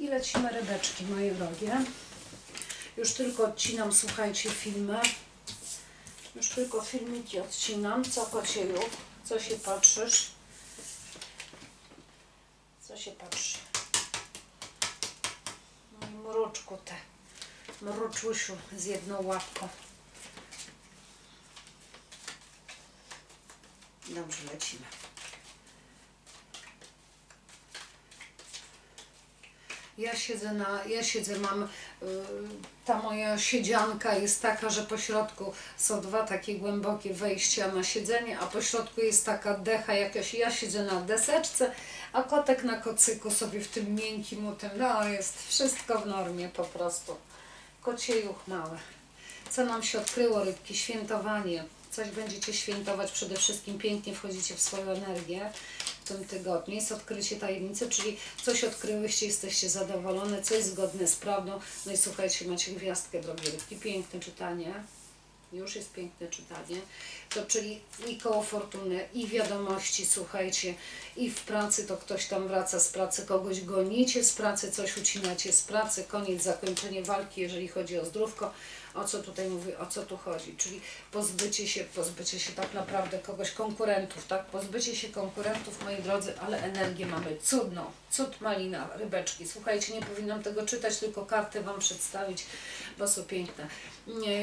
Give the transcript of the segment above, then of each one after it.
I lecimy rybeczki, moje drogie. Już tylko odcinam, słuchajcie, filmy. Już tylko filmiki odcinam. Co kocieju? Co się patrzysz? Co się patrzy? No i mruczku te. Mruczusiu z jedną łapką. Dobrze, lecimy. Ja siedzę na, ja siedzę, mam, y, ta moja siedzianka jest taka, że po środku są dwa takie głębokie wejścia na siedzenie, a po środku jest taka decha jakaś, ja siedzę na deseczce, a kotek na kocyku sobie w tym miękkim, u tym, no jest wszystko w normie po prostu. Kociejuch małe. Co nam się odkryło, rybki? Świętowanie. Coś będziecie świętować, przede wszystkim pięknie wchodzicie w swoją energię w tym tygodniu. Jest odkrycie tajemnicy, czyli coś odkryłyście, jesteście zadowolone, coś zgodne z prawdą. No i słuchajcie, macie gwiazdkę, drogie rybki. Piękne czytanie. Już jest piękne czytanie. To czyli i koło fortuny, i wiadomości, słuchajcie, i w pracy to ktoś tam wraca z pracy, kogoś gonicie z pracy, coś ucinacie z pracy, koniec, zakończenie walki, jeżeli chodzi o zdrówko. O co tutaj mówię, o co tu chodzi? Czyli pozbycie się, pozbycie się tak naprawdę kogoś, konkurentów, tak? Pozbycie się konkurentów, moi drodzy, ale energię mamy cudną, cud malina, rybeczki. Słuchajcie, nie powinnam tego czytać, tylko karty Wam przedstawić, bo są piękne.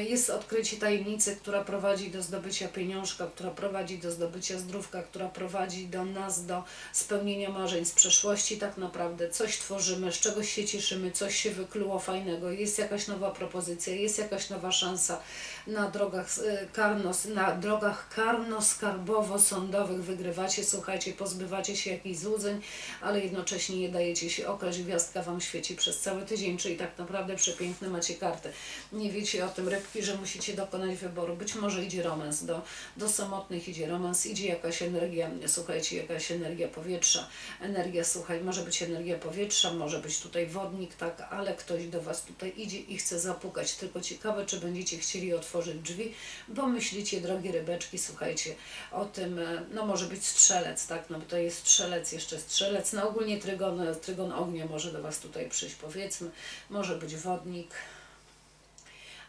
Jest odkrycie tajemnicy, która prowadzi do zdobycia pieniążka, która prowadzi do zdobycia zdrówka, która prowadzi do nas, do spełnienia marzeń z przeszłości. Tak naprawdę coś tworzymy, z czegoś się cieszymy, coś się wykluło fajnego, jest jakaś nowa propozycja, jest jakaś nowa szansa na drogach y, karnos, na drogach karno-skarbowo-sądowych wygrywacie, słuchajcie, pozbywacie się jakichś złudzeń, ale jednocześnie nie dajecie się okraść, gwiazdka Wam świeci przez cały tydzień, czyli tak naprawdę przepiękne macie karty. Nie wiecie o tym rybki, że musicie dokonać wyboru. Być może idzie romans, do, do samotnych idzie romans, idzie jakaś energia, słuchajcie, jakaś energia powietrza, energia, słuchaj, może być energia powietrza, może być tutaj wodnik, tak, ale ktoś do Was tutaj idzie i chce zapukać, tylko ciekawe, czy będziecie chcieli otworzyć drzwi, bo myślicie, drogie rybeczki, słuchajcie, o tym, e, no może być strzelec, tak, no bo to jest strzelec, jeszcze strzelec, no ogólnie trygon, trygon ognia może do Was tutaj przyjść, powiedzmy, może być wodnik,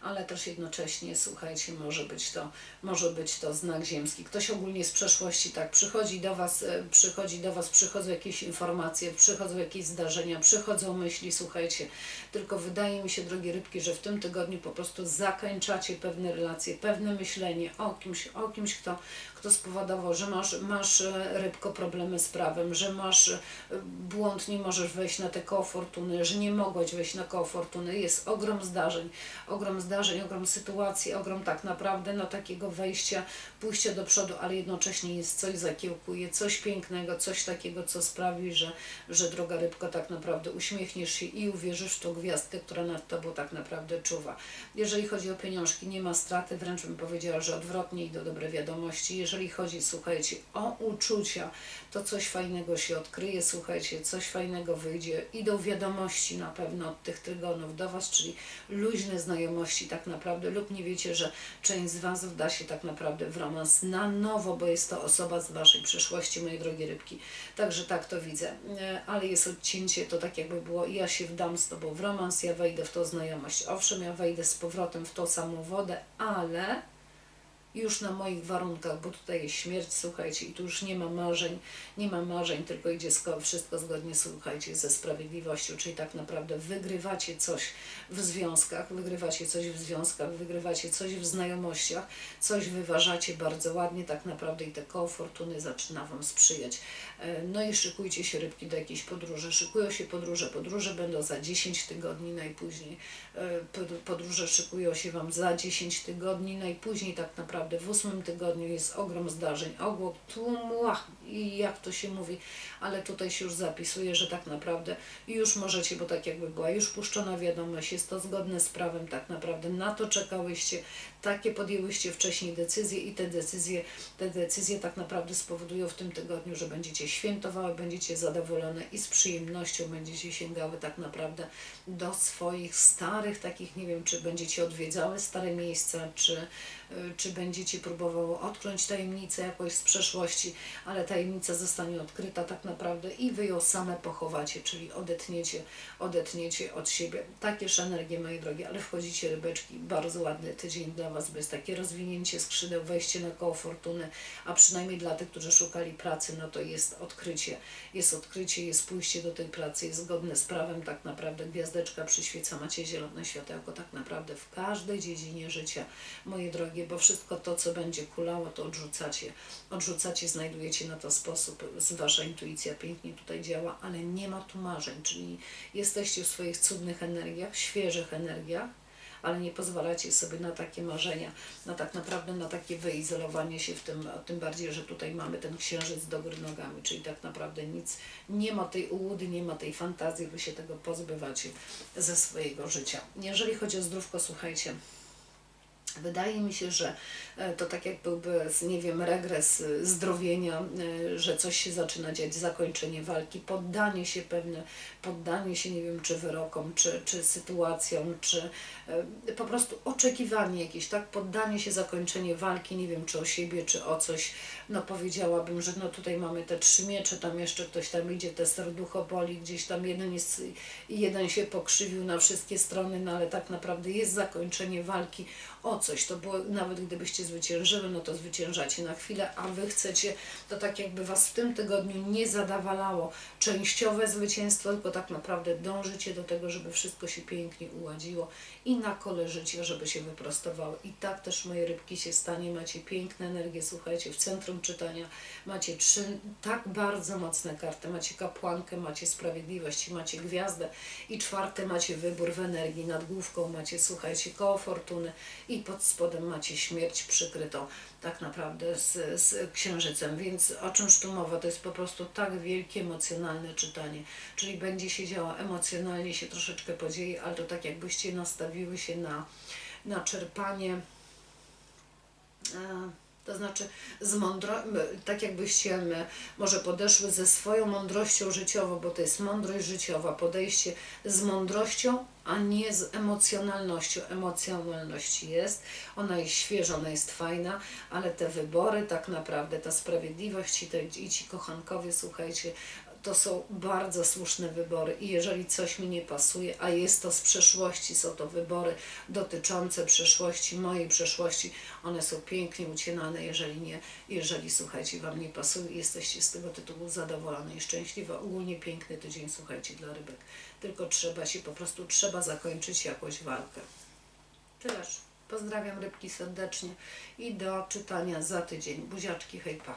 ale też jednocześnie, słuchajcie, może być to, może być to znak ziemski. Ktoś ogólnie z przeszłości tak przychodzi do Was, e, przychodzi do Was, przychodzą jakieś informacje, przychodzą jakieś zdarzenia, przychodzą myśli, słuchajcie, tylko wydaje mi się, drogie rybki, że w tym tygodniu po prostu zakończacie pewne relacje, pewne myślenie o kimś, o kimś, kto, kto spowodował, że masz, masz e, rybko problemy z prawem, że masz e, błąd, nie możesz wejść na te koło fortuny, że nie mogłeś wejść na koło fortuny. Jest ogrom zdarzeń, ogrom zdarzeń, ogrom sytuacji, ogrom tak naprawdę no, takiego wejścia, pójścia do przodu, ale jednocześnie jest coś zakiełkuje, coś pięknego, coś takiego, co sprawi, że, że droga rybko tak naprawdę uśmiechniesz się i uwierzysz w tą gwiazdkę, która nad Tobą tak naprawdę czuwa. Jeżeli chodzi o pieniążki, nie ma straty, wręcz bym powiedziała, że odwrotnie idą dobre wiadomości. Jeżeli chodzi, słuchajcie, o uczucia, to coś fajnego się odkryje, słuchajcie, coś fajnego wyjdzie. Idą wiadomości na pewno od tych trygonów do Was, czyli luźne znajomości tak naprawdę, lub nie wiecie, że część z Was wda się tak naprawdę w romans na nowo, bo jest to osoba z Waszej przeszłości, moje drogie rybki. Także tak to widzę. E, Ale jest odcięcie, to tak jakby było, ja się wdam z Tobą w romans, ja wejdę w tą znajomość. Owszem, ja wejdę z powrotem w tą samą wodę, ale już na moich warunkach, bo tutaj jest śmierć, słuchajcie, i tu już nie ma marzeń, nie ma marzeń, tylko idzie wszystko zgodnie, słuchajcie, ze sprawiedliwością, czyli tak naprawdę wygrywacie coś w związkach, wygrywacie coś w związkach, wygrywacie coś w znajomościach, coś wyważacie bardzo ładnie, tak naprawdę i te koło fortuny zaczyna Wam sprzyjać. E, No i szykujcie się rybki do jakiejś podróży, szykują się podróże, podróże będą za 10 tygodni najpóźniej, E, pod- podróże szykują się Wam za 10 tygodni, najpóźniej tak naprawdę w ósmym tygodniu jest ogrom zdarzeń, ogłok, tłumła i jak to się mówi, ale tutaj się już zapisuje, że tak naprawdę już możecie, bo tak jakby była już puszczona wiadomość, jest to zgodne z prawem, tak naprawdę na to czekałyście, takie podjęłyście wcześniej decyzje i te decyzje, te decyzje tak naprawdę spowodują w tym tygodniu, że będziecie świętowały, będziecie zadowolone i z przyjemnością będziecie sięgały tak naprawdę do swoich starych takich, nie wiem, czy będziecie odwiedzały stare miejsca, czy, czy będziecie próbowało odkląć tajemnicę jakoś z przeszłości, ale tajemnica zostanie odkryta tak naprawdę i wy ją same pochowacie, czyli odetniecie, odetniecie od siebie. Takież energie, moje drogie, ale wchodzicie rybeczki, bardzo ładny tydzień dla Was, bo jest takie rozwinięcie skrzydeł, wejście na koło fortuny, a przynajmniej dla tych, którzy szukali pracy, no to jest odkrycie, jest odkrycie, jest pójście do tej pracy, jest zgodne z prawem, tak naprawdę gwiazdeczka przyświeca, macie zielone światełko, tak naprawdę w każdej dziedzinie życia, moje drogie, bo wszystko to, co będzie kulało, to odrzucacie, odrzucacie, znajdujecie na to sposób, Wasza intuicja pięknie tutaj działa, ale nie ma tu marzeń, czyli jesteście w swoich cudnych energiach, świeżych energiach, ale nie pozwalacie sobie na takie marzenia, na tak naprawdę na takie wyizolowanie się w tym, tym bardziej, że tutaj mamy ten księżyc do góry nogami, czyli tak naprawdę nic, nie ma tej ułudy, nie ma tej fantazji, wy się tego pozbywacie ze swojego życia. Jeżeli chodzi o zdrówko, słuchajcie, Wydaje mi się, że e, to tak jak byłby, nie wiem, regres e, zdrowienia, e, że coś się zaczyna dziać, zakończenie walki, poddanie się pewne, poddanie się, nie wiem, czy wyrokom, czy, czy sytuacjom, czy po prostu oczekiwanie jakieś, tak, poddanie się, zakończenie walki, nie wiem, czy o siebie, czy o coś, no powiedziałabym, że no tutaj mamy te trzy miecze, tam jeszcze ktoś tam idzie, te serducho boli, gdzieś tam jeden jest, jeden się pokrzywił na wszystkie strony, no ale tak naprawdę jest zakończenie walki, o coś. To było, nawet gdybyście zwyciężyły, no to zwyciężacie na chwilę, a wy chcecie, to tak jakby was w tym tygodniu nie zadawalało częściowe zwycięstwo, tylko tak naprawdę dążycie do tego, żeby wszystko się pięknie uładziło i na kole życia, żeby się wyprostowało. I tak też moje rybki się stanie. Macie piękne energie, słuchajcie, w centrum czytania macie trzy tak bardzo mocne karty. Macie kapłankę, macie sprawiedliwość macie gwiazdę. I czwarte macie wybór w energii. Nad główką macie, słuchajcie, koło fortuny i pod spodem macie śmierć przykrytą tak naprawdę z, z księżycem. Więc o czymż tu mowa? To jest po prostu tak wielkie emocjonalne czytanie. Czyli będzie się działo emocjonalnie, się troszeczkę podzieje, ale to tak jakbyście nastawiły się na, na czerpanie. E, to znaczy, z mądro, tak jakbyście może podeszły ze swoją mądrością życiową, bo to jest mądrość życiowa, podejście z mądrością, a nie z emocjonalnością. Emocjonalność jest, ona jest świeża, ona jest fajna, ale te wybory, tak naprawdę, ta sprawiedliwość i, te, i ci kochankowie, słuchajcie, to są bardzo słuszne wybory i jeżeli coś mi nie pasuje, a jest to z przeszłości, są to wybory dotyczące przeszłości, mojej przeszłości, one są pięknie ucienane, jeżeli nie, jeżeli słuchajcie, Wam nie pasuje, jesteście z tego tytułu zadowolone i szczęśliwe. Ogólnie piękny tydzień, słuchajcie, dla rybek. Tylko trzeba się, po prostu trzeba zakończyć jakąś walkę. Tyleż. Pozdrawiam rybki serdecznie i do czytania za tydzień. Buziaczki, hejpa.